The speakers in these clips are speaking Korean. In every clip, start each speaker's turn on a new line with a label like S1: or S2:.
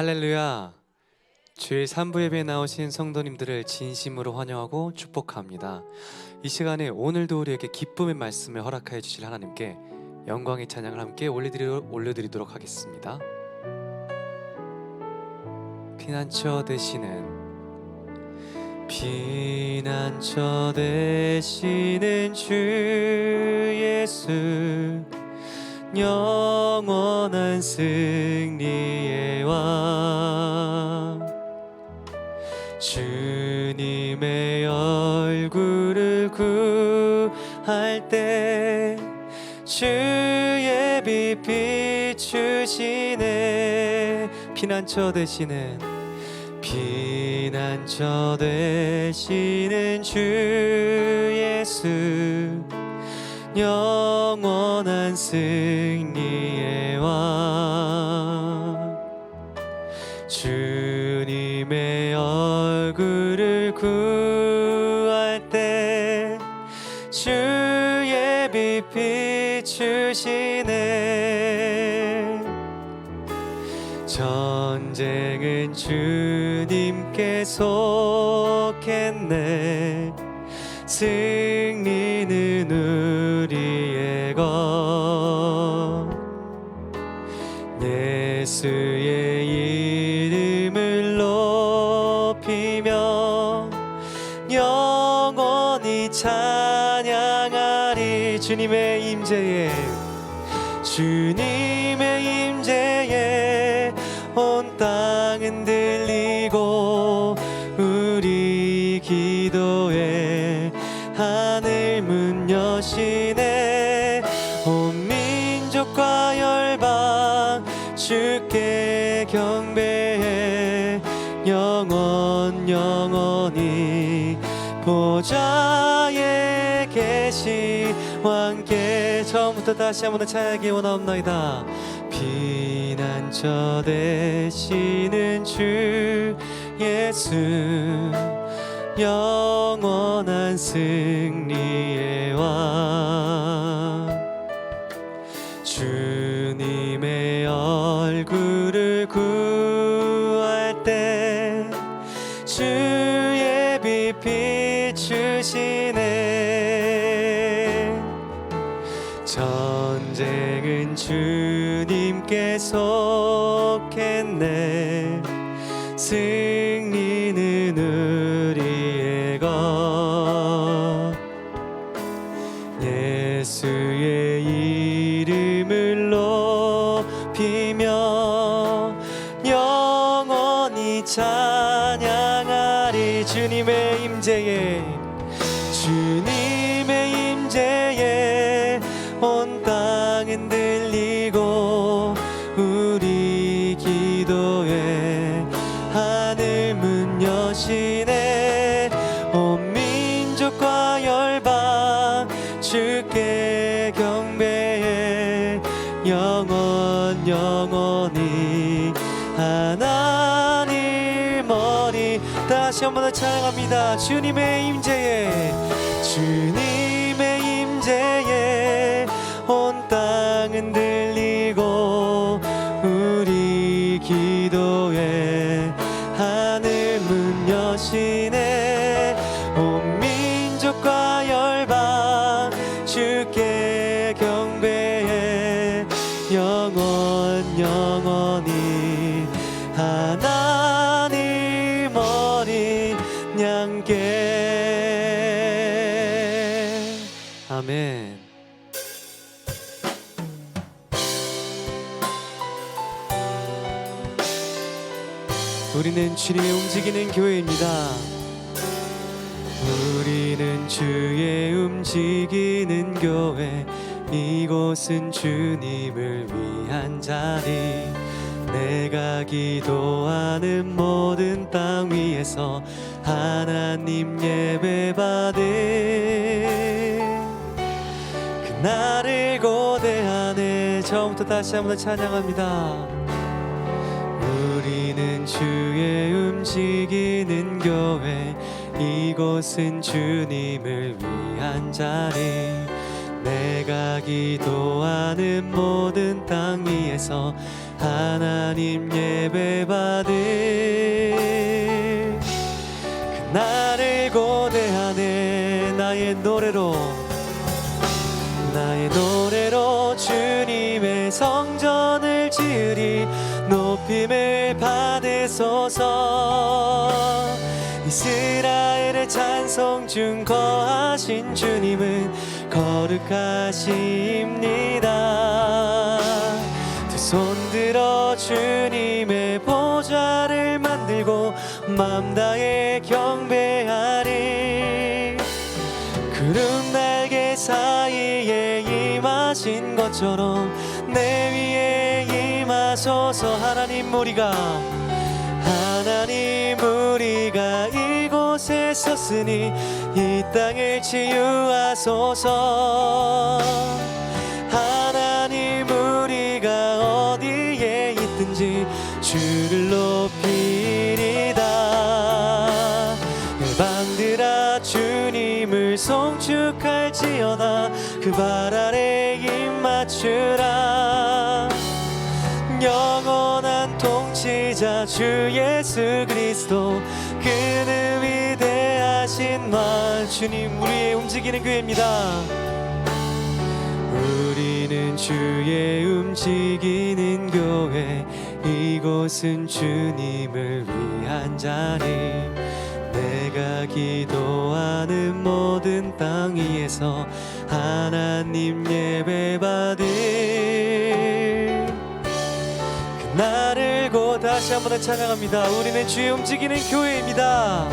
S1: 할렐루야. 주일 3부 예배에 나오신 성도님들을 진심으로 환영하고 축복합니다. 이 시간에 오늘도 우리에게 기쁨의 말씀을 허락하여 주실 하나님께 영광의 찬양을 함께 올려드리, 올려드리도록 하겠습니다. 피난처 되시는 피난처 되시는 주 예수 영원한 승리의 왕. 주님의 얼굴을 구할 때 주의 빛 비추시네. 피난처 되시는 피난처 되시는 주 예수 영원한 승리의 왕. 주님의 얼굴을 구할 때 주의 빛 비추시네. 전쟁은 주님께 속했네. 승리 문 여시네 온 민족과 열방 주께 경배해. 영원 영원히 보좌에 계시 왕께 처음부터 다시 한번 찬양하기 원하옵나이다. 피난처 되시는 주 예수 영원한 승리의 왕. 주님의 얼굴을 구할 때 주의 빛 비추시네. 전쟁은 주님께 속 온 땅은 들리고 우리 기도에 하늘 문 여시네 온 민족과 열방 주께 경배해 영원 영원히 하나님 머리 다시 한번 더 찬양합니다. 주님의 임재에 주님 주님의 움직이는 교회입니다. 우리는 주의 움직이는 교회 이곳은 주님을 위한 자리. 내가 기도하는 모든 땅 위에서 하나님 예배 받은 그날을 고대하네. 처음부터 다시 한번 더 찬양합니다 우리는 주의 움직이는 교회 이곳은 주님을 위한 자리. 내가 기도하는 모든 땅 위에서 하나님 예배 받을 그날을 고대하네. 나의 노래로 나의 노래로 주님의 성전을 지으리 높임을 받으소서 이스라엘의 찬송 중 거하신 주님은 거룩하십니다. 두 손 들어 주님의 보좌를 만들고 맘 다해 경배하리. 구름 날개 사이에 임하신 것처럼 내 하소서 하나님 우리가 하나님 우리가 이곳에 섰으니 이 땅을 치유하소서. 하나님 우리가 어디에 있든지 주를 높이리다. 열방들아 주님을 송축할지어다. 그 발 아래 통치자 주 예수 그리스도. 그는 위대하신 말. 주님 우리의 움직이는 교회입니다. 우리는 주의 움직이는 교회. 이곳은 주님을 위한 자리. 내가 기도하는 모든 땅 위에서 하나님 예배 받을. 그날을 고 다시 한 번 더 찬양합니다. 우리는 주의 움직이는 교회입니다.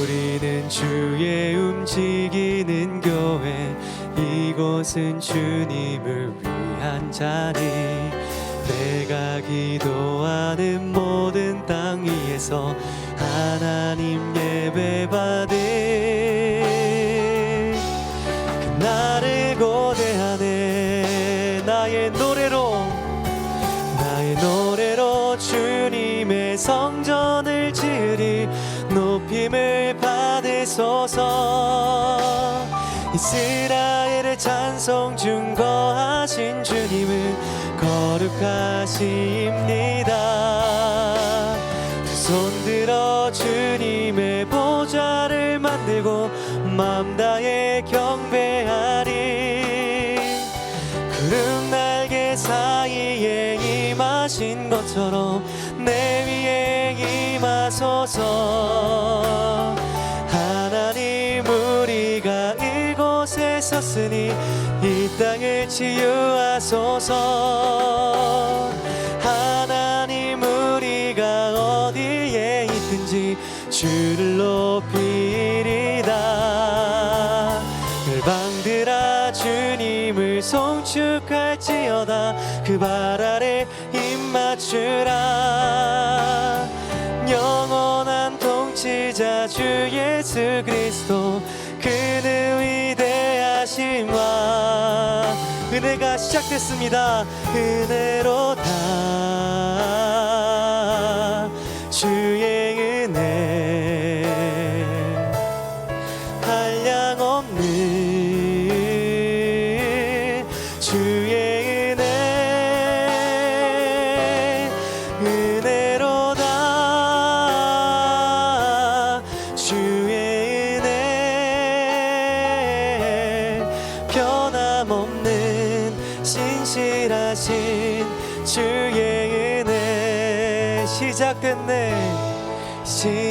S1: 우리는 주의 움직이는 교회. 이곳은 주님을 위한 자리. 내가 기도하는 모든 땅 위에서 하나님 예배 받을 받으소서 이스라엘의 찬송 중 거하신 주님은 거룩하십니다. 두 손 들어 주님의 보좌를 만들고 맘 다해 경배하리. 구름 날개 사이에 임하신 것처럼 내 위에 임하소서 섰으니 이 땅을 치유하소서. 하나님 우리가 어디에 있든지 주를 높이리다 열방들아 주님을 송축할지어다. 그 발 아래 입 맞추라. 영원한 통치자 주 예수 그리스도 그 은혜가 시작됐습니다. 은혜로 다 주의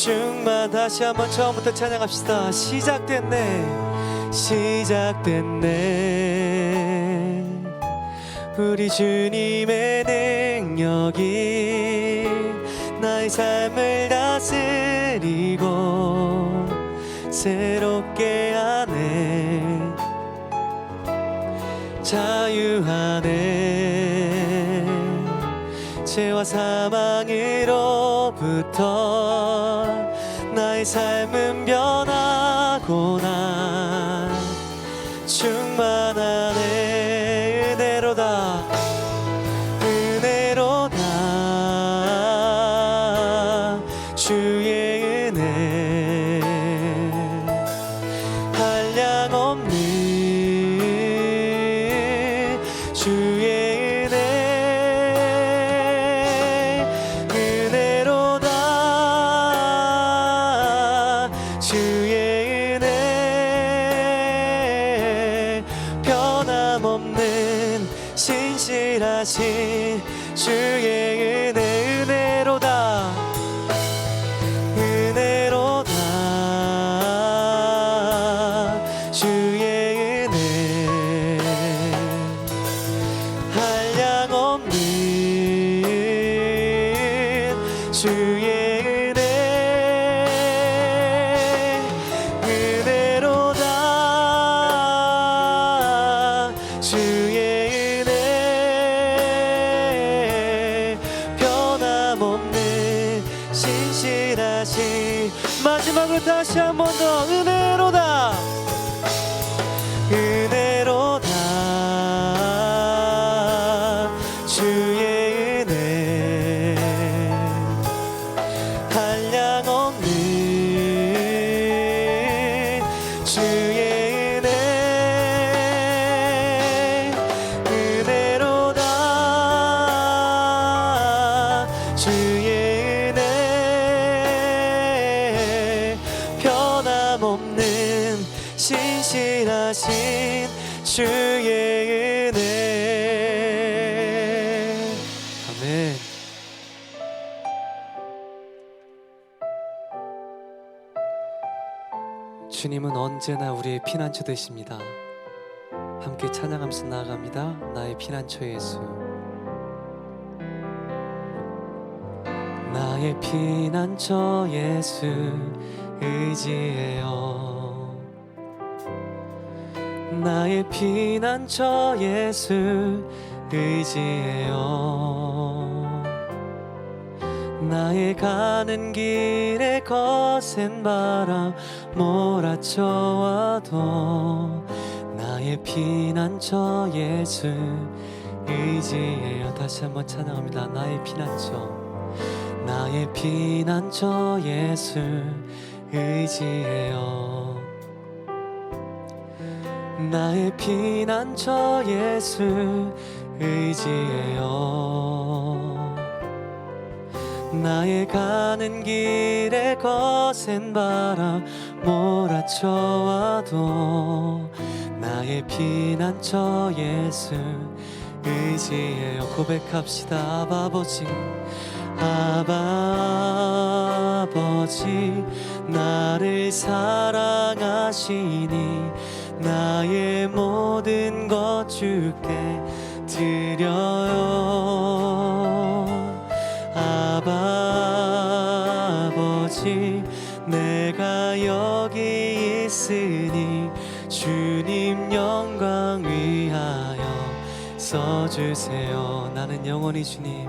S1: 충만 다시 한번 처음부터 찬양합시다. 시작됐네. 시작됐네. 우리 주님의 능력이 나의 삶을 다스리고 새롭게 하네. 자유하네 죄와 사망으로부터 나의 삶은 변하고 나 신실하신 주의 마지막으로 다시 한 번 더 은혜 없는 신실하신 주의 은혜 아멘 주님은 언제나 우리의 피난처 되십니다. 함께 찬양하면서 나아갑니다. 나의 피난처 예수. 나의 피난처 예수 의지해요. 나의 피난처 예수 의지해요. 나의 가는 길에 거센 바람 몰아쳐와도 나의 피난처 예수 의지해요 다시 한번 찬양합니다 나의 피난처 나의 피난처 예수 의지해요. 나의 피난처 예수 의지해요. 나의 가는 길에 거센 바람 몰아쳐와도 나의 피난처 예수 의지해요. 고백합시다 아버지 아버지 나를 사랑하시니 나의 모든 것 주께 드려요. 아버지 내가 여기 있으니 주님 영광 위하여 써주세요. 나는 영원히 주님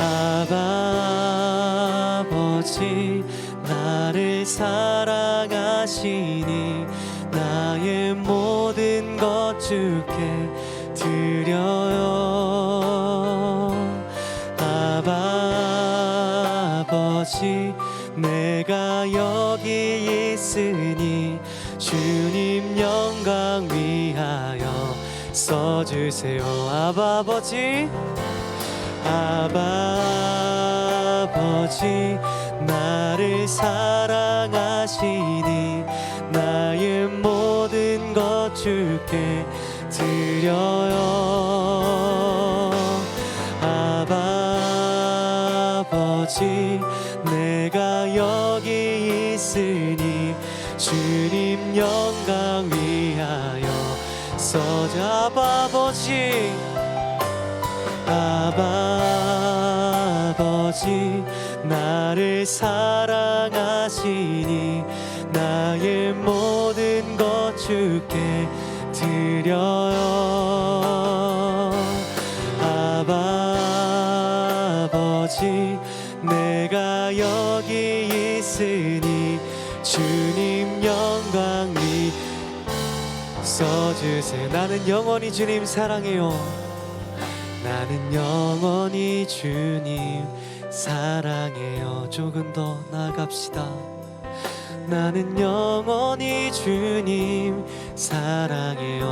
S1: 아바 아버지 나를 사랑하시니 나의 모든 것 주께 드려요. 아바 아버지 내가 여기 있으니 주님 영광 위하여 써주세요. 아버지 아버지 나를 사랑하시니 나의 모든 것 주께 드려요. 아버지 내가 여기 있으니 주님 영광 위하여 써자 아버지 아버지 나를 사랑하시니 나의 모든 것 주께 드려요. 아버지 내가 여기 있으니 주님 영광 위 써주세요. 나는 영원히 주님 사랑해요 나는 영원히 주님 사랑해요. 조금 더 나아갑시다. 나는 영원히 주님 사랑해요.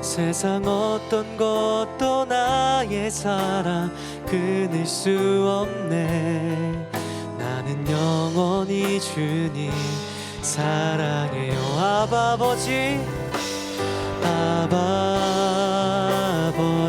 S1: 세상 어떤 것도 나의 사랑 끊을 수 없네. 나는 영원히 주님 사랑해요. 아버지 아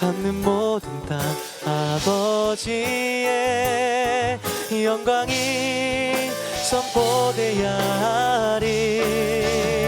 S1: 받는 모든 땅 아버지의 영광이 선포되야 하리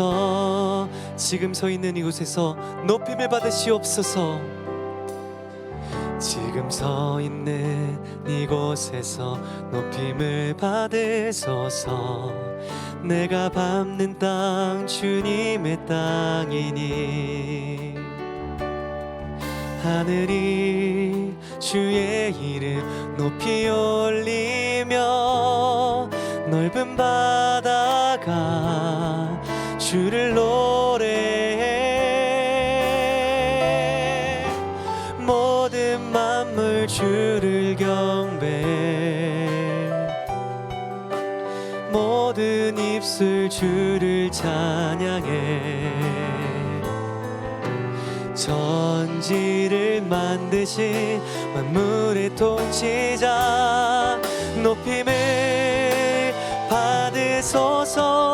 S1: 받으소서. 지금 서 있는 이곳에서 높임을 받으시옵소서. 지금 서 있는 이곳에서 높임을 받으소서. 내가 밟는 땅 주님의 땅이니. 하늘이 주의 이름 높이 올리며 넓은 바다가 주를 노래해. 모든 만물 주를 경배. 모든 입술 주를 찬양해. 전지를 만드신 만물의 통치자 높임을 받으소서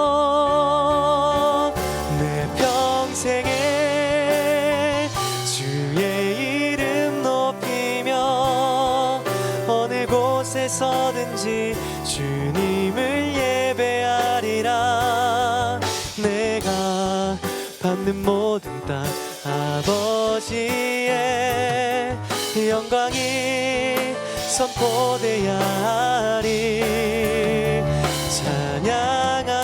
S1: 받는 모든 땅 아버지의 영광이 선포되야 하리. 찬양하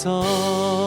S1: 받으소서